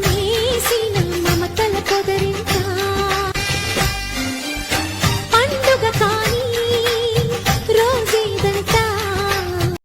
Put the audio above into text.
నేసిన మమతల పొదరి